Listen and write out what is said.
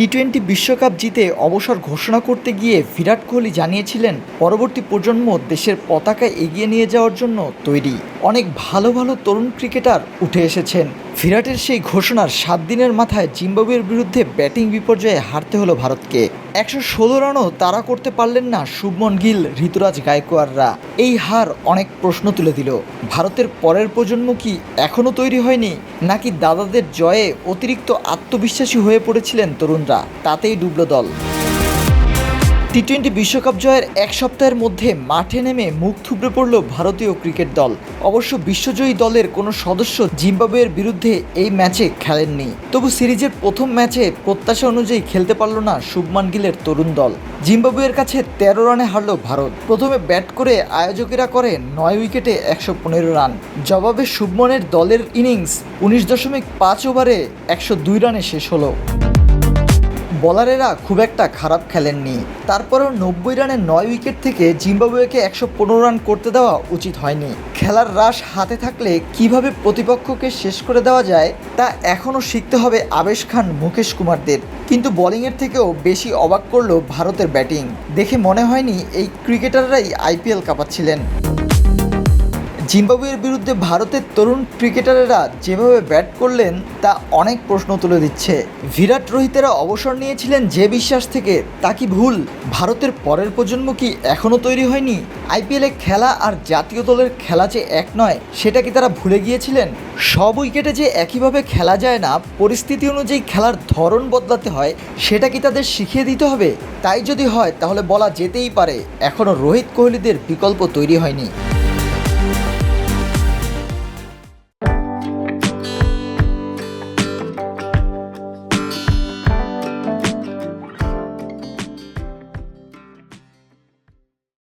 T twenty বিশ্বকাপ জিতে অবসর ঘোষণা করতে গিয়ে বিরাট কোহলি জানিয়েছিলেন, পরবর্তী প্রজন্ম দেশের পতাকা এগিয়ে নিয়ে যাওয়ার জন্য তৈরি। অনেক ভালো ভালো তরুণ ক্রিকেটার উঠে এসেছেন। বিরাটের সেই ঘোষণার সাত দিনের মাথায় জিম্বাবুয়ের বিরুদ্ধে ব্যাটিং বিপর্যয়ে হারতে হলো ভারতকে। একশো ষোলো রানও তারা করতে পারলেন না শুভমন গিল, ঋতুরাজ গায়কোয়াররা এই হার অনেক প্রশ্ন তুলে দিল। ভারতের পরের প্রজন্ম কি এখনও তৈরি হয়নি? নাকি দাদাদের জয়ে অতিরিক্ত আত্মবিশ্বাসী হয়ে পড়েছিলেন তরুণরা? তাতেই ডুবল দল। টি টোয়েন্টি বিশ্বকাপ জয়ের এক সপ্তাহের মধ্যে মাঠে নেমে মুখ থুবড়ে পড়ল ভারতীয় ক্রিকেট দল। অবশ্য বিশ্বজয়ী দলের কোনো সদস্য জিম্বাবুয়ের বিরুদ্ধে এই ম্যাচে খেলেননি। তবু সিরিজের প্রথম ম্যাচে প্রত্যাশা অনুযায়ী খেলতে পারল না শুভমান গিলের তরুণ দল। জিম্বাবুয়ের কাছে তেরো রানে হারল ভারত। প্রথমে ব্যাট করে আয়োজকেরা করে নয় উইকেটে একশো পনেরো রান। জবাবে শুভমনের দলের ইনিংস উনিশ দশমিক পাঁচ ওভারে একশো দুই রানে শেষ হলো। বলারেরা খুব একটা খারাপ খেলেননি। তারপরেও নব্বই রানে নয় উইকেট থেকে জিম্বাবুয়েকে একশো পনেরো রান করতে দেওয়া উচিত হয়নি। খেলার রাশ হাতে থাকলে কীভাবে প্রতিপক্ষকে শেষ করে দেওয়া যায়, তা এখনও শিখতে হবে আবেশ খান মুকেশ কুমারদের। কিন্তু বোলিংয়ের থেকেও বেশি অবাক করল ভারতের ব্যাটিং। দেখে মনে হয়নি এই ক্রিকেটাররাই আইপিএল কাঁপাচ্ছিলেন। জিম্বাবুয়ের বিরুদ্ধে ভারতের তরুণ ক্রিকেটারেরা যেভাবে ব্যাট করলেন, তা অনেক প্রশ্ন তুলে দিচ্ছে। বিরাট রোহিতেরা অবসর নিয়েছিলেন যে বিশ্বাস থেকে, তা কি ভুল? ভারতের পরের প্রজন্ম কি এখনও তৈরি হয়নি? আইপিএলে খেলা আর জাতীয় দলের খেলা যে এক নয়, সেটা কি তারা ভুলে গিয়েছিলেন? সব উইকেটে যে একইভাবে খেলা যায় না, পরিস্থিতি অনুযায়ী খেলার ধরন বদলাতে হয়, সেটা কি তাদের শিখিয়ে দিতে হবে? তাই যদি হয়, তাহলে বলা যেতেই পারে এখনও রোহিত কোহলিদের বিকল্প তৈরি হয়নি।